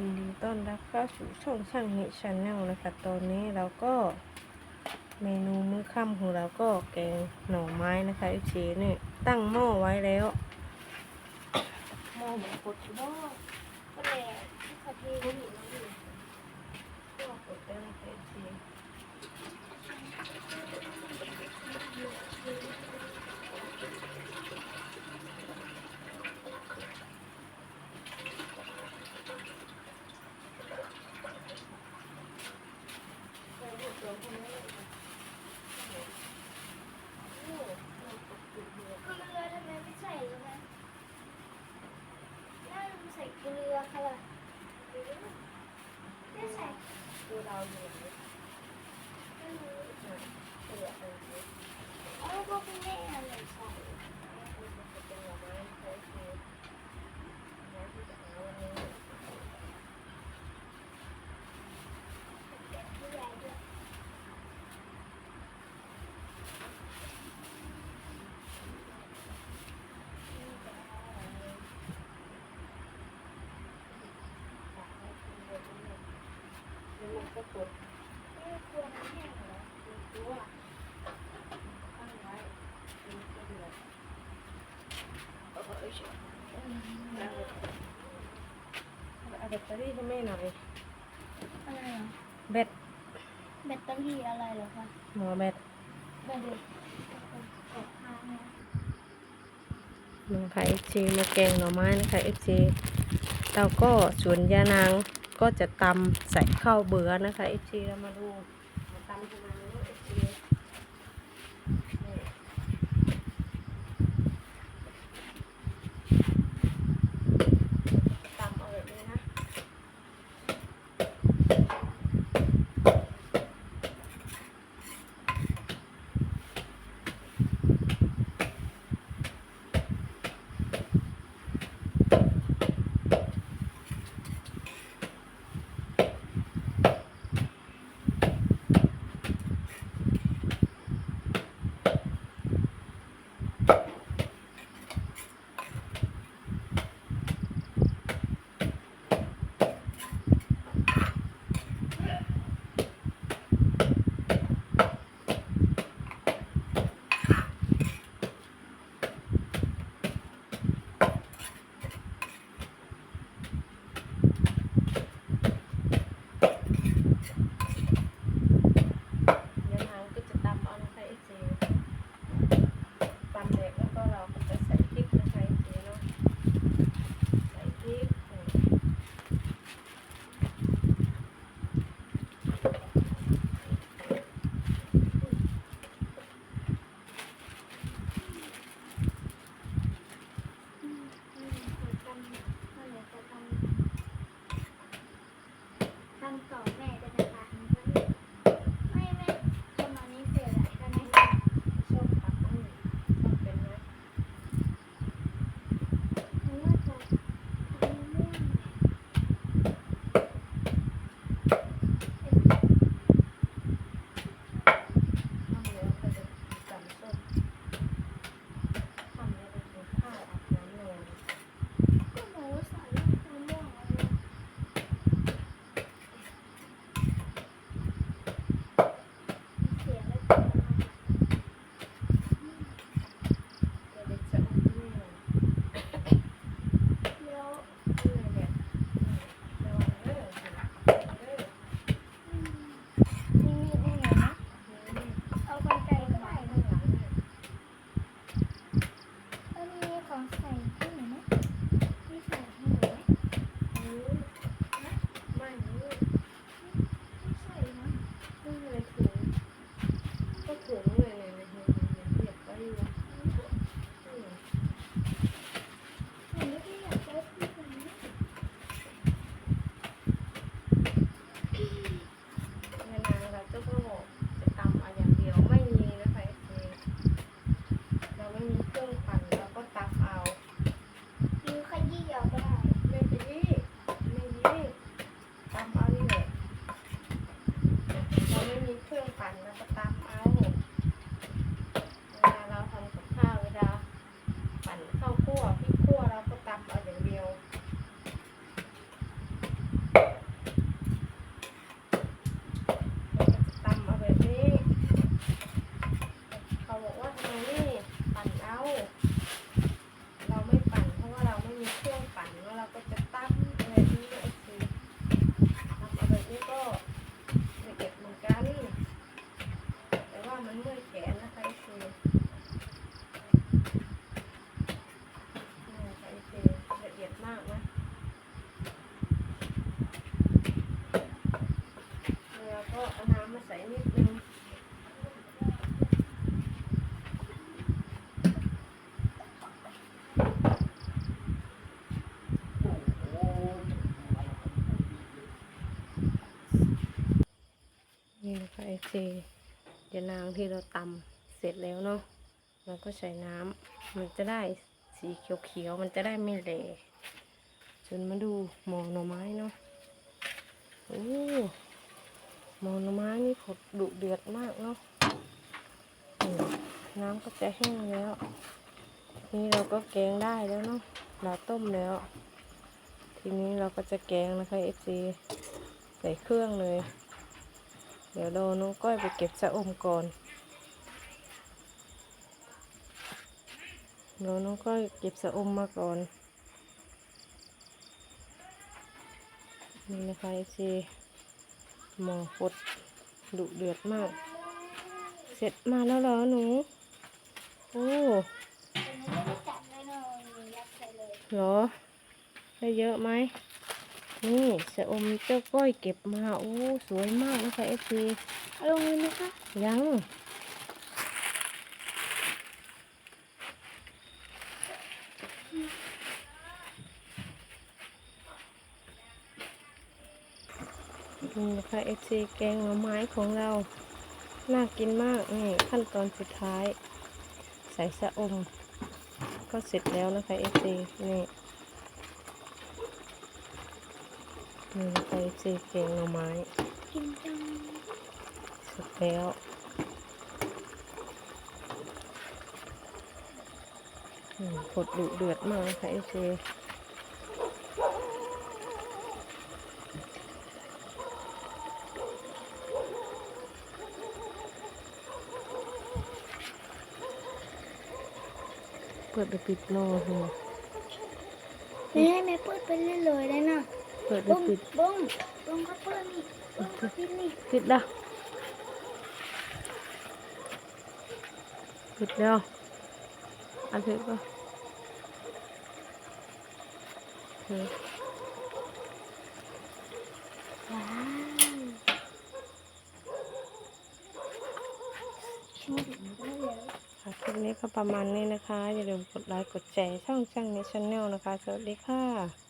ยินดีต้อนรับเข้าสู่ช่องช่างนิชแนลนะคะ ตอนนี้เราก็เมนูมื้อค่ำของเราก็แกงหน่อไม้นะคะเอฟซีนี่ตั้งหม้อไว้แล้วหม้อหมูกดหม้อก็เลยที่เขาทีเข thousand. ก็กดไม่กลัวน้ำแห้งเหรอตัวตั้งไว้ดูก็เดือดเออเออใช่แล้วเอาแบตเตอรี่ให้แม่หน่อยอะไรเหรอแบตแบตเตอรี่อะไรเหรอคะหมอแบตแบตเด็กกดค้างนะน้องค่ะเอฟซีมาแกงหน่อไม้นะคะเอฟซีเราก็สวนยานาง ก็จะตำใส่ข้าวเบื่อนะคะเอฟซีเรามาดูมาตำทำไม คเดี๋ยวนางที่เราตำเสร็จแล้วเนาะเราก็ใส่น้ำมันจะได้สีเขียวๆมันจะได้ไม่เหลจนมาดูหมอหน่อไม้เนาะโอ้หมอหน่อไม้นี่ผดดุเดือดมากเนาะน้ำก็จะแห้งแล้ว นี่เราก็แกงได้แล้วเนาะเราต้มแล้ว ทีนี้เราก็จะแกงนะคะเอฟซีใส่เครื่องเลย เดี๋ยวเราน้องก้อยไปเก็บชะอมก่อนเดี๋ยวน้องก้อยเก็บชะอมมาก่อน นี่นะคะไอซีหมอฟดดุเดือดมาก เสร็จมาแล้วเหรอหนู โอ้อันนี้ไม่ได้จัดเลยเนาะมียัดใส่เลยเหรอ ได้เยอะไหม นี่ชะอมเจ้าก้อยเก็บมาโอ้สวยมากนะคะเอฟซีเอาลงเลยนะคะ ยังนี่นะคะเอฟซีแกงหน่อไม้ของเรา น่ากินมากนี่ขั้นตอนสุดท้าย ใส่ชะอม ก็เสร็จแล้วนะคะเอฟซีนี่ นี่นะคะเอฟซีแกงหน่อไม้ กินจังสร็จแล้วอืมกดดุเดือดมากนะคะเอฟซีเปิดไปปิดโน่เลยนี่ให้แม่เปิดไปเรื่อยๆเลยนะ เปิดไปบุ้มปิดบุ้มบุ้มก็เปิดนี่บุ้มก็ปิดนี่ปิดแล้วปิดแล้วอันเถอะก็เออว้าวชิมได้เลย ค่ะคลิปนี้ก็ประมาณนี้นะคะ อย่าลืมกดไลค์กดแชร์ช่องช่างในช n แนลนะคะ สวัสดีค่ะ